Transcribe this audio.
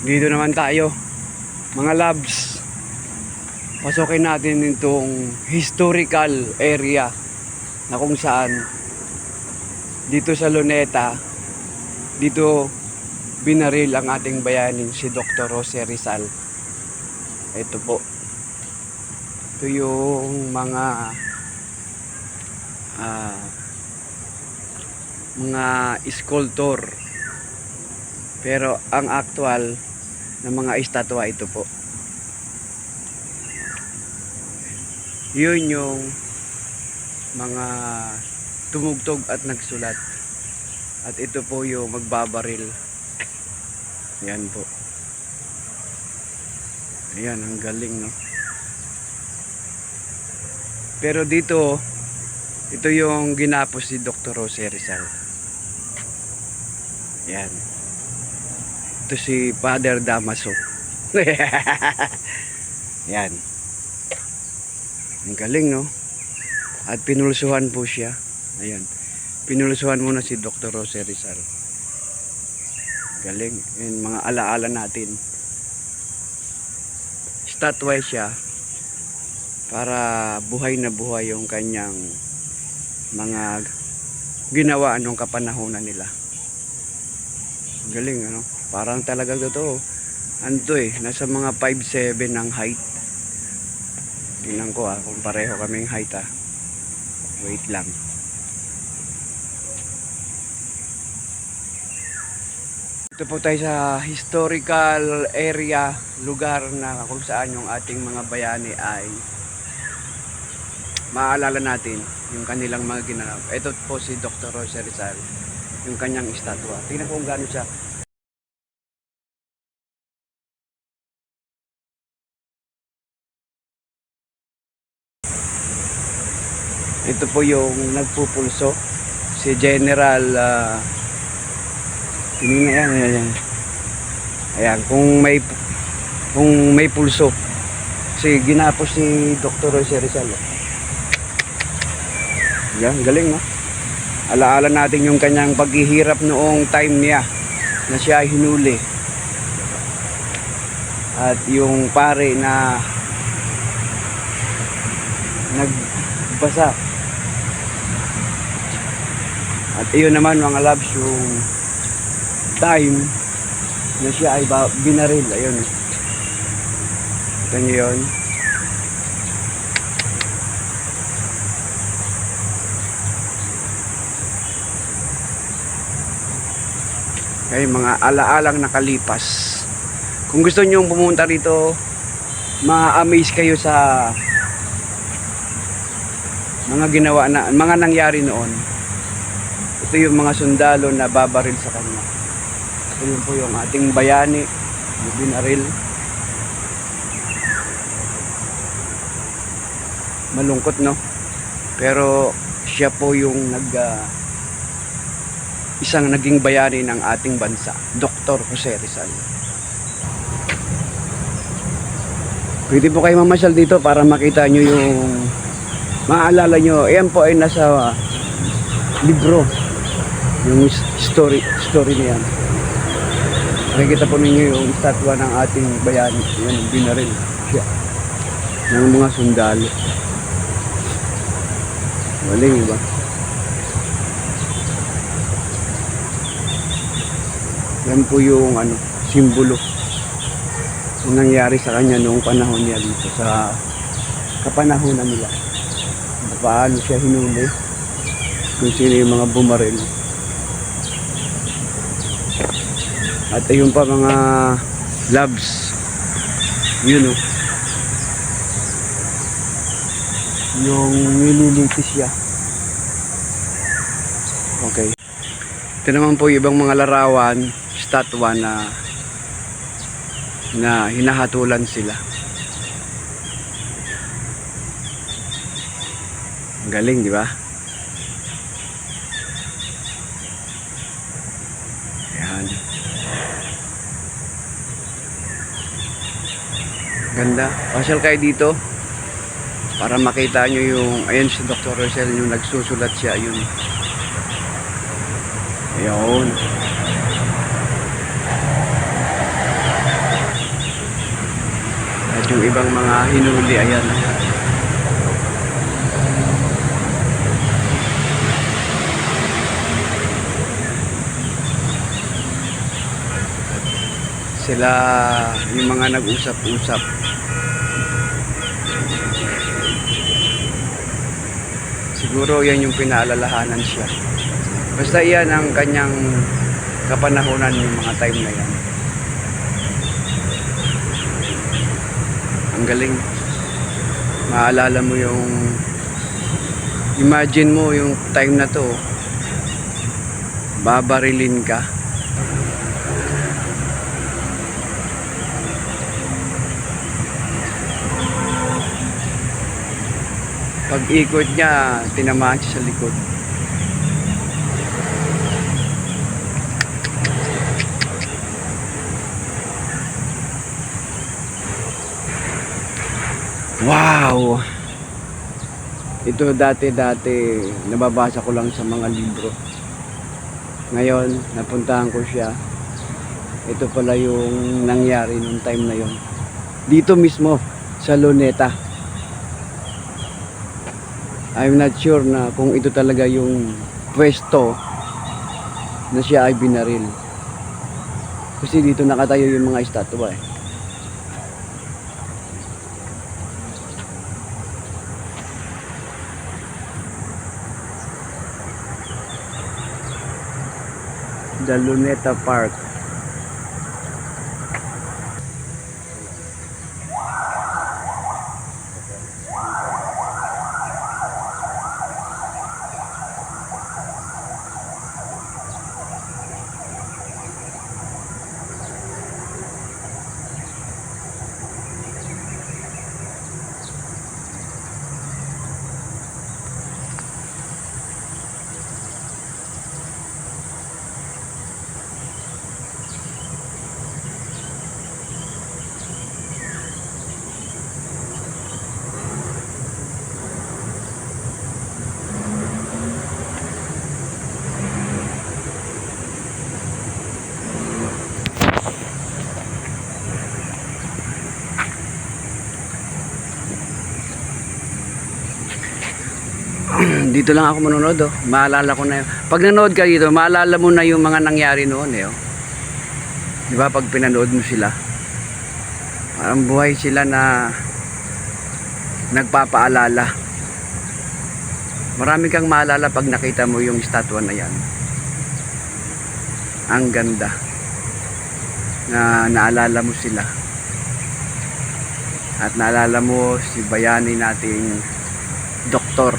Dito naman tayo. Mga labs. Pasokin natin itong historical area na kung saan dito sa Luneta dito binaril ang ating bayaning si Dr. Jose Rizal. Ito po. Ito yung mga ah, mga sculptor. Pero ang actual na mga estatwa ito po. Yun yung mga tumugtog at nagsulat. At ito po yung magbabaril. Yan po. Ayan, ang galing no. Pero dito, ito yung ginapos si Dr. Jose Rizal. Yan. Ito si Father Damaso. Yan. Ang galing, no? At pinulsuhan po siya. Ayan. Pinulsuhan muna si Dr. Jose Rizal. Galing. Yan, mga alaala natin. Statue siya para buhay na buhay yung kanyang mga ginawa anong kapanahonan nila. Galing ano? Parang talaga totoo. Ano to eh, nasa mga 5'7 ang height. Tingnan ko ah, kung pareho kaming height ah. Wait lang. Ito po tayo sa historical area, lugar na kung saan yung ating mga bayani ay maaalala natin yung kanilang mga ginanap. Ito po si Dr. Jose Rizal, yung kanyang estatwa. Tingnan ko kung gaano siya. Ito po yung nagpupulso si General uh, Tingnan yan, ayan, ayan. Ayan, kung may kung may pulso. Kasi ginapos si Dr. Jose Rizal. eh. Yan, galing no? Alaala natin yung kanyang paghihirap noong time niya na siya ay hinuli. At yung pare na nagbasa. At iyon naman mga loves yung time na siya ay binaril. Ayun. Ito nyo yun. Kaya mga alaalang nakalipas. Kung gusto nyo pumunta rito, ma-amaze kayo sa mga ginawa na, mga nangyari noon. Ito yung mga sundalo na babaril sa kanya. Ito yun po yung ating bayani, yung binaril. Malungkot no? Pero siya po yung nag ah, isang naging bayani ng ating bansa, Dr. Jose Rizal. Pwede po kayo mamasyal dito para makita nyo yung maalala nyo. Ayan po ay nasa libro yung story story niya. Nakikita po ninyo yung statwa ng ating bayani. Yan, binaril siya. Ng mga sundalo. Galing, ba? Yan po yung ano, simbolo ng nangyari sa kanya noong panahon niya dito sa kapanahonan nila. Paano siya hinuli kung sino yung mga bumaril. At ayun pa mga loves. Yun o. Yung nililitis siya. Okay. Ito naman po yung ibang mga larawan, statwa na na hinahatulan sila. Ang Galing, di ba? Ayan. Ganda. Pasyal kayo dito para makita nyo yung ayun si Dr. Rosel yung nagsusulat siya yun. Ayun. yung ibang mga hinuli. Ayan. Sila yung mga nag-usap-usap. Siguro yan yung pinaalalahanan siya. Basta iyan ang kanyang kapanahonan yung mga time na yan. Ang galing. Maalala mo yung imagine mo yung time na to babarilin ka pag ikot niya tinamaan siya sa likod Wow! Ito dati-dati nababasa ko lang sa mga libro. Ngayon, napuntahan ko siya. Ito pala yung nangyari nung time na yon. Dito mismo sa Luneta. I'm not sure na kung ito talaga yung pwesto na siya ay binaril. Kasi dito nakatayo yung mga estatwa eh. the Luneta Park. Dito lang ako manonood oh. Maalala ko na yun. Pag nanood ka dito, maalala mo na yung mga nangyari noon eh. Oh. Di ba pag pinanood mo sila? Parang buhay sila na nagpapaalala. Marami kang maalala pag nakita mo yung estatwa na yan. Ang ganda. Na naalala mo sila. At naalala mo si bayani nating doktor